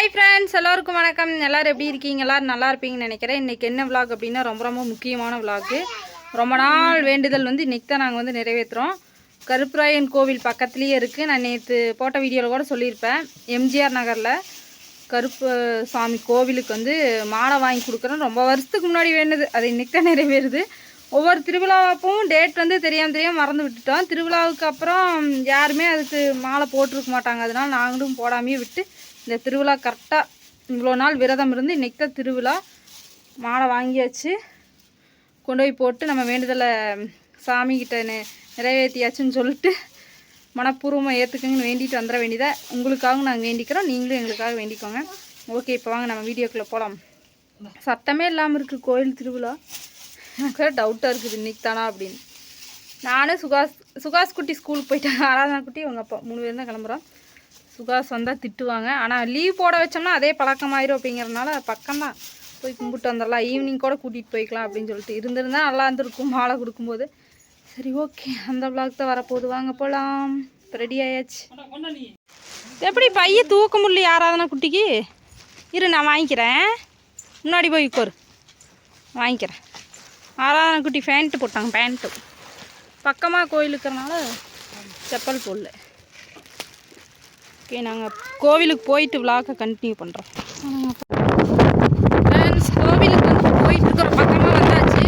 Hi friends எல்லோருக்கும் வணக்கம். எல்லோரும் எப்படி இருக்கீங்க? எல்லோரும் நல்லா இருப்பீங்கன்னு நினைக்கிறேன். இன்றைக்கி என்ன விலாக் அப்படின்னா ரொம்ப ரொம்ப முக்கியமான விலாக்கு ரொம்ப நாள் வேண்டுதல் வந்து இன்றைக்கி தான் நாங்கள் வந்து நிறைவேற்றுறோம் கருப்பராயன் கோவில் பக்கத்துலேயே இருக்குது நான் நேற்று போட்ட வீடியோவில் கூட சொல்லியிருப்பேன். எம்ஜிஆர் நகரில் கருப்பு சாமி கோவிலுக்கு வந்து மாலை வாங்கி கொடுக்குறோம். ரொம்ப வருஷத்துக்கு முன்னாடி வேண்டுது. அது இன்றைக்கி தான் நிறைவேறுது. ஒவ்வொரு திருவிழாப்பவும் டேட் வந்து தெரியாமல் தெரியாமல் மறந்து விட்டுட்டோம். திருவிழாவுக்கு அப்புறம் யாருமே அதுக்கு மாலை போட்டிருக்க மாட்டாங்க. அதனால் நாங்களும் போடாமையே விட்டு இந்த திருவிழா கரெக்டாக இவ்வளோ நாள் விரதம் இருந்து இன்றைக்கி தான் திருவிழா. மாலை வாங்கியாச்சு. கொண்டு போய் போட்டு நம்ம வேண்டுதலை சாமிக்கிட்ட நிறைவேற்றியாச்சுன்னு சொல்லிட்டு மனப்பூர்வமாக ஏற்றுக்குங்கன்னு வேண்டிட்டு வந்துட வேண்டியதை உங்களுக்காக நாங்கள் வேண்டிக்கிறோம். நீங்களும் எங்களுக்காக வேண்டிக்கோங்க. ஓகே இப்போ வாங்க நம்ம வீடியோக்குள்ளே போகலாம் சத்தமே இல்லாமல் இருக்குது கோயில் திருவிழா. எனக்கு டவுட்டாக இருக்குது இன்றைக்கி தானா அப்படின்னு. நானும் சுகாஸ் சுகாஸ் குட்டி ஸ்கூலுக்கு போயிட்டாங்க ஆராதனா குட்டி உங்கள் அப்பா. மூணு பேர் தான் கிளம்புறோம். சுகாஸ் வந்தால் திட்டுவாங்க. ஆனால் லீவ் போட வச்சோம்னா அதே பழக்கமாயிரும் அப்படிங்கிறதுனால பக்கம்தான் போய் கும்பிட்டு வந்துடலாம். ஈவினிங் கூட கூட்டிகிட்டு போய்க்கலாம் அப்படின்னு சொல்லிட்டு இருந்திருந்தா நல்லா இருந்திருக்கும். மாலை கொடுக்கும்போது. சரி ஓகே அந்த விளாக் தான் வரப்போகுது. வாங்க போகலாம் ரெடி ஆயாச்சு. எப்படி பைய தூக்க முடியல யாராவதுனா குட்டிக்கு? இரு நான் வாங்கிக்கிறேன். முன்னாடி போய் உட்காரு. வாங்கிக்கிறேன். ஆராதனை குட்டி பேண்ட்டு போட்டாங்க. பேண்ட்டு பக்கமாக கோயில் இருக்கிறனால செப்பல் போடல. ஓகே நாங்கள் கோவிலுக்கு போயிட்டு விளாக்கை கண்டினியூ பண்ணுறோம் ஃப்ரெண்ட்ஸ் கோவிலுக்கு வந்து போயிட்டு இருக்கிற பக்கமாக வந்தாச்சு.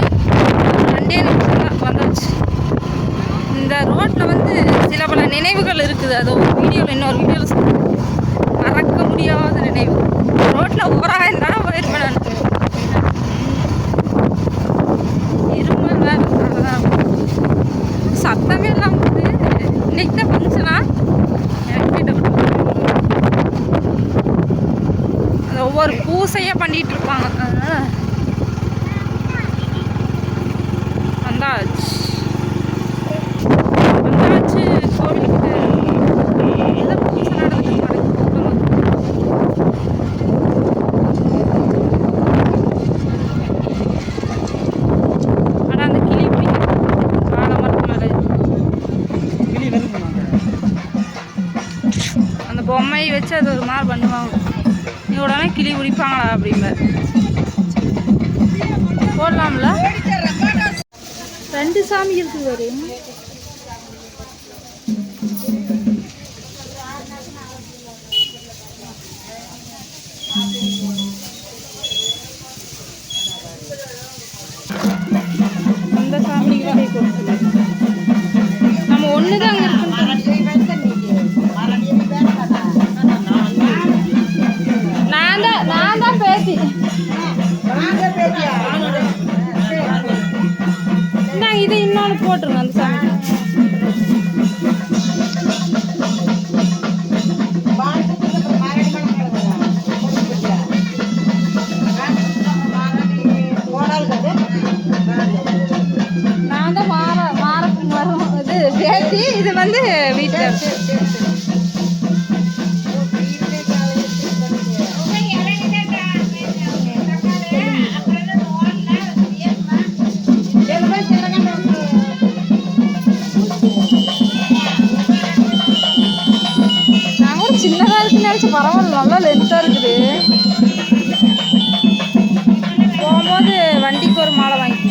ரெண்டே நிமிஷம் வந்தாச்சு. இந்த ரோட்டில் வந்து சில பல நினைவுகள் இருக்குது. அது ஒரு வீடியோவில் இன்னொரு வீடியோவில் மறக்க முடியாத நினைவு. ரோட்டில் ஓராயிரம் தடவை போயிருப்பேன் நான் இருமல் வேறு அதான் சத்தமே இல்லாமல் வந்து இன்னைக்கு தான் ஃபங்க்ஷனா எனக்கு வீட்டை விட்டு அது ஒவ்வொரு பண்ணிட்டு இருப்பாங்க வந்தாச்சு. வந்தாச்சு. கோவிலுக்கு பொம்மையை வச்சு அது ஒரு மாதிரி பண்ணுவாங்க. உடனே கிளி பிடிப்பாங்களா அப்படிம்ப போடலாம்ல. ரெண்டு சாமி இருக்குது வரும் போட்டுருங்க அந்த சாமி நான் தான் மாற மாறப்புங்க வரும். இது பேசி இது வந்து வீட்டில் பரவாயில்ல நல்லா லென்த்தாக இருக்குது. போகும்போது வண்டிக்கு ஒரு மாலை வாங்கி.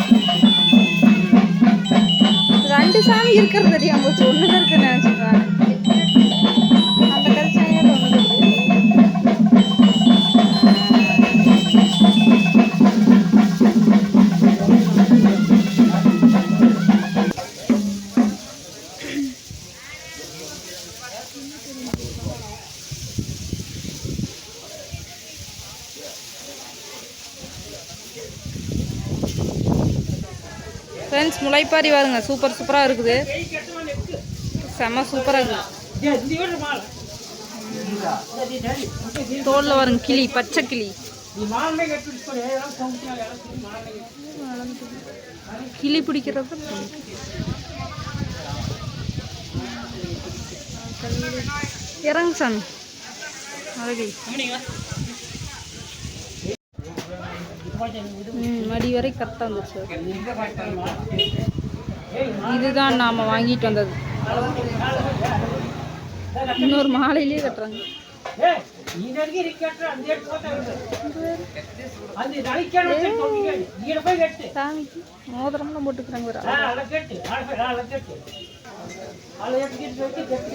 ரெண்டு சாமி இருக்கிறது தெரியாம போச்சு ஒன்று தான் இருக்குன்னு நினச்சிக்கிறேன். ஃப்ரெண்ட்ஸ் முளைப்பாரி பாருங்க சூப்பர் சூப்பராக இருக்குது. செம்ம சூப்பராக இருக்குது தோலில் வருங்க கிளி பச்சை கிளி. கிளி பிடிக்கிறது இறங்கு சாமி. அழகி. மடி வரை கரெக்டாக வந்துச்சு. இதுதான் நாம் வாங்கிட்டு வந்தது. இன்னொரு மாலையிலேயே கட்டுறாங்க. சாமிக்கு போட்டுக்கிறாங்க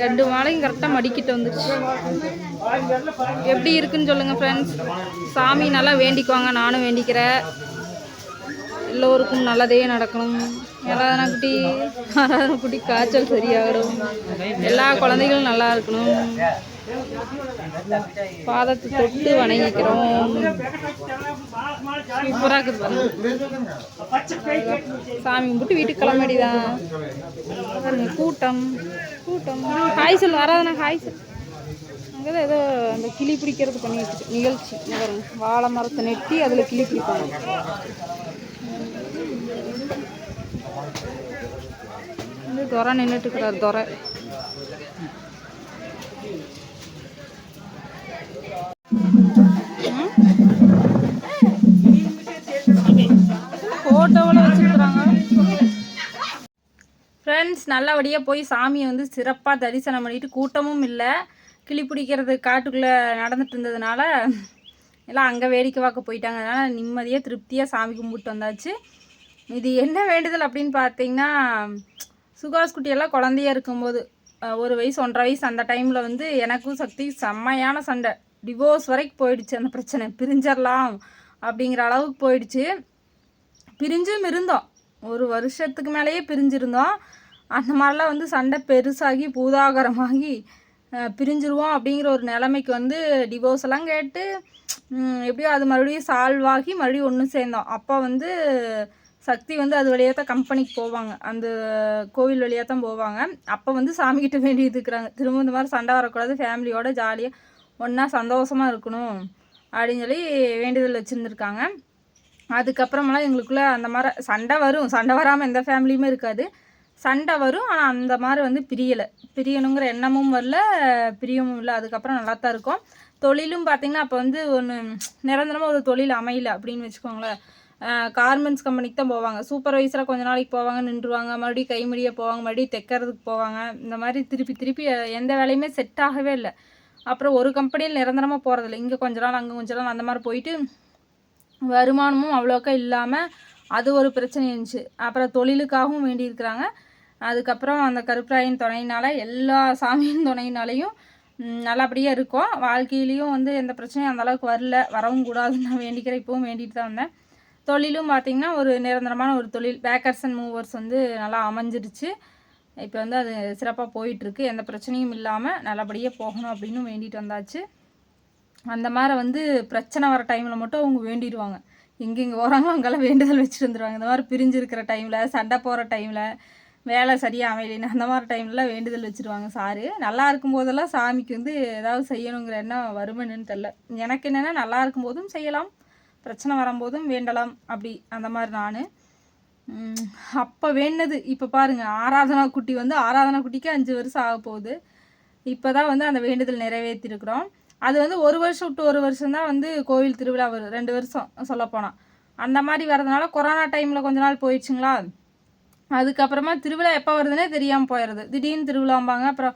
ரெண்டு மாலையும் கரெக்டாக மடிக்கிட்டு வந்துருச்சு. எப்படி இருக்குன்னு சொல்லுங்கள் ஃப்ரெண்ட்ஸ் சாமி நல்லா வேண்டிக்குவாங்க நானும் வேண்டிக்கிறேன். எல்லோருக்கும் நல்லதே நடக்கணும். எல்லாதன குட்டி ஆராதனை குட்டி காய்ச்சல் சரியாகிடும் எல்லா குழந்தைகளும் நல்லா இருக்கணும். பாதத்தை தொட்டு வணங்கிக்கிறோம். சூப்பராக இருக்குது சாமி கும்பிட்டு வீட்டுக்கு கிளம்ப கூட்டம். கூட்டம். ஹாய் சொல்லு காய்ச்சல் ஹாய் அங்கே தான் ஏதோ அந்த கிளி பிடிக்கிறது பண்ணிட்டு நிகழ்ச்சி. வாழை மரத்தை நெட்டி அதில் கிளி பிடிப்பாங்க. துறை நின்றுட்டு இருக்கிறார் துறை. ஃபோட்டோவில் வச்சுருக்குறாங்க. ஃப்ரெண்ட்ஸ் நல்லபடியாக போய் சாமியை வந்து சிறப்பாக தரிசனம் பண்ணிட்டு கூட்டமும் இல்லை. கிளி பிடிக்கிறது காட்டுக்குள்ளே நடந்துட்டு இருந்ததுனால எல்லாம் அங்கே வேடிக்கை பார்க்க போயிட்டாங்க. அதனால் நிம்மதியாக திருப்தியாக சாமி கும்பிட்டு வந்தாச்சு. இது என்ன வேண்டுதல் அப்படின்னு பார்த்தீங்கன்னா சுகாஸ் குட்டியெல்லாம் குழந்தையா இருக்கும்போது ஒரு வயசு ஒன்றரை வயசு அந்த டைமில் வந்து எனக்கும் சக்தி செம்மையான சண்டை. டிவோர்ஸ் வரைக்கும் போயிடுச்சு அந்த பிரச்சனை. பிரிஞ்சிடலாம் அப்படிங்கிற அளவுக்கு போயிடுச்சு. பிரிஞ்சும் இருந்தோம். ஒரு வருஷத்துக்கு மேலேயே பிரிஞ்சிருந்தோம். அந்த மாதிரிலாம் வந்து சண்டை பெருசாகி பூதாகரமாகி பிரிஞ்சிருவோம் அப்படிங்கிற ஒரு நிலைமைக்கு வந்து டிவோர்ஸ் எல்லாம் கேட்டு எப்படியோ அது மறுபடியும் சால்வ் ஆகி மறுபடியும் ஒன்று சேர்ந்தோம். அப்போ வந்து சக்தி வந்து அது வழியாக தான் கம்பெனிக்கு போவாங்க. அந்த கோவில் வழியாக தான் போவாங்க. அப்போ வந்து சாமிக்கிட்ட வேண்டி இருக்கிறாங்க. திரும்ப இந்த மாதிரி சண்டை வரக்கூடாது. ஃபேமிலியோட ஜாலியாக ஒன்றா சந்தோஷமாக இருக்கணும் அப்படின்னு சொல்லி வேண்டுதல் வச்சுருந்துருக்காங்க. அதுக்கப்புறமெல்லாம் எங்களுக்குள்ளே அந்த மாதிரி சண்டை வரும். சண்டை வராமல் எந்த ஃபேமிலியுமே இருக்காது. சண்டை வரும். ஆனால் அந்த மாதிரி வந்து பிரியலை. பிரியணுங்கிற எண்ணமும் வரல. பிரியமும் இல்லை. அதுக்கப்புறம் நல்லா தான் இருக்கும். தொழிலும் பார்த்திங்கன்னா அப்போ வந்து ஒன்று நிரந்தரமாக ஒரு தொழில் அமையல அப்படின்னு வச்சுக்கோங்களேன். கார்மெண்ட்ஸ் கம்பெனிக்கு தான் போவாங்க. சூப்பர்வைசராக கொஞ்ச நாளைக்கு போவாங்க நின்றுவாங்க. மறுபடியும் கைமடிய போவாங்க மறுபடியும் தைக்கிறதுக்கு போவாங்க. இந்த மாதிரி திருப்பி திருப்பி எந்த வேலையுமே செட் ஆகவே இல்லை. அப்புறம் ஒரு கம்பெனியில் நிரந்தரமாக போகிறதில்ல இங்கே கொஞ்ச நாள் அங்கே கொஞ்ச நாள் அந்த மாதிரி போயிட்டு வருமானமும் அவ்வளோக்கா இல்லாமல் அது ஒரு பிரச்சனை இருந்துச்சு. அப்புறம் தொழிலுக்காகவும் வேண்டியிருக்கிறாங்க. அதுக்கப்புறம் அந்த கருப்பராயின் துணையினால் எல்லா சாமியின் துணையினாலையும் நல்லபடியாக இருக்கும். வாழ்க்கையிலையும் வந்து எந்த பிரச்சனையும் அந்தளவுக்கு வரல. வரவும் கூடாதுன்னு நான் வேண்டிக்கிறேன். இப்போவும் வேண்டிட்டு தான் வந்தேன். தொழிலும் பார்த்திங்கன்னா ஒரு நிரந்தரமான ஒரு தொழில். பேக்கர்ஸ் அண்ட் மூவர்ஸ் வந்து நல்லா அமைஞ்சிருச்சு. இப்போ வந்து அது சிறப்பாக போயிட்டுருக்கு. எந்த பிரச்சனையும் இல்லாமல் நல்லபடியாக போகணும் அப்படின்னு வேண்டிட்டு வந்தாச்சு. அந்த மாதிரி வந்து பிரச்சனை வர டைமில் மட்டும் அவங்க வேண்டிடுவாங்க. எங்கெங்கே போகிறாங்களோ அங்கெல்லாம் வேண்டுதல் வச்சுட்டு வந்துடுவாங்க இந்த மாதிரி பிரிஞ்சிருக்கிற டைமில் சண்டை போகிற டைமில் வேலை சரியாக அமையலைன்னு அந்த மாதிரி டைம்லலாம் வேண்டுதல் வச்சுருவாங்க சாரு. நல்லா இருக்கும்போதெல்லாம் சாமிக்கு வந்து ஏதாவது செய்யணுங்கிற எண்ணம் வருமன்னு தெரில எனக்கு என்னென்னா நல்லா இருக்கும்போதும் செய்யலாம் பிரச்சனை வரும்போதும் வேண்டலாம் அப்படி. அந்த மாதிரி நான். அப்போ வேண்டது இப்போ பாருங்கள் ஆராதனா குட்டி வந்து ஆராதனா குட்டிக்கு அஞ்சு வருஷம் ஆக போகுது. இப்போ தான் வந்து அந்த வேண்டுதல் நிறைவேற்றிருக்கிறோம். அது வந்து ஒரு வருஷம் விட்டு ஒரு வருஷம் தான் வந்து கோவில் திருவிழா வரும். ரெண்டு வருஷம் சொல்லப்போனால் அந்த மாதிரி வரதுனால கொரோனா டைமில் கொஞ்ச நாள் போயிடுச்சுங்களா? அதுக்கப்புறமா திருவிழா எப்போ வருதுன்னே தெரியாமல் போயிடுது திடீர்னு திருவிழாம்பாங்க. அப்புறம்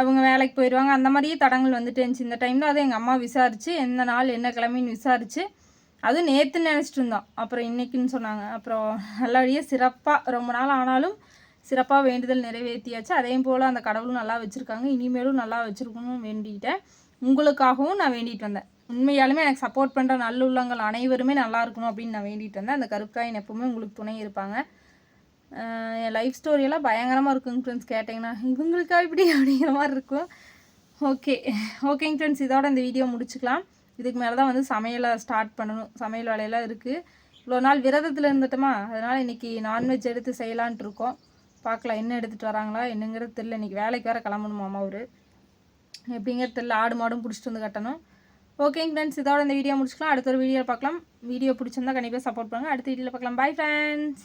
அவங்க வேலைக்கு போயிடுவாங்க அந்த மாதிரியே தடங்கள் வந்துட்டு இருந்துச்சு. இந்த டைமில் அதை எங்கள் அம்மா விசாரித்து எந்த நாள் என்ன கிழமைன்னு விசாரித்து அது நேற்று நினச்சிட்டு இருந்தோம் அப்புறம் இன்னைக்குன்னு சொன்னாங்க. அப்புறம் நல்லபடியாக சிறப்பாக ரொம்ப நாள் ஆனாலும் சிறப்பாக வேண்டுதல் நிறைவேற்றியாச்சு அதையும் போல் அந்த கடவுளும் நல்லா வச்சுருக்காங்க. இனிமேலும் நல்லா வச்சுருக்கணும்னு வேண்டிக்கிட்டேன். உங்களுக்காகவும் நான் வேண்டிட்டு வந்தேன். உண்மையாலுமே எனக்கு சப்போர்ட் பண்ணுற நல்லுள்ளங்கள் அனைவருமே நல்லா இருக்கணும் அப்படின்னு நான் வேண்டிட்டு வந்தேன். அந்த கருக்காயின் எப்பவுமே உங்களுக்கு துணை இருப்பாங்க. என் லைஃப் ஸ்டோரியெல்லாம் பயங்கரமாக இருக்குங்க ஃப்ரெண்ட்ஸ் கேட்டிங்கன்னா. இவங்களுக்கா இப்படி அப்படிங்கிற மாதிரி இருக்கும். ஓகே ஓகேங்க ஃப்ரெண்ட்ஸ் இதோட இந்த வீடியோ முடிச்சுக்கலாம். இதுக்கு மேலே தான் வந்து சமையலை ஸ்டார்ட் பண்ணணும். சமையல் வேலையெல்லாம் இருக்குது இவ்வளோ நாள் விரதத்தில் இருந்துட்டோமா? அதனால் இன்றைக்கி நான்வெஜ் எடுத்து செய்யலான்ட்டு இருக்கோம். பார்க்கலாம் என்ன எடுத்துகிட்டு வராங்களா என்னங்கிறது தெரில இன்றைக்கி வேலைக்கு வேறு கிளம்பணுமாமா அவர் எப்படிங்கிறது தெரியல. ஆடு மாடும் பிடிச்சிட்டு வந்து கட்டணும். ஓகேங்க ஃப்ரெண்ட்ஸ் இதோட இந்த வீடியோ முடிச்சுக்கலாம். அடுத்த ஒரு வீடியோ பார்க்கலாம். வீடியோ பிடிச்சிருந்தா கண்டிப்பாக சப்போர்ட் பண்ணுங்கள் அடுத்த வீடியோவில் பார்க்கலாம். Bye friends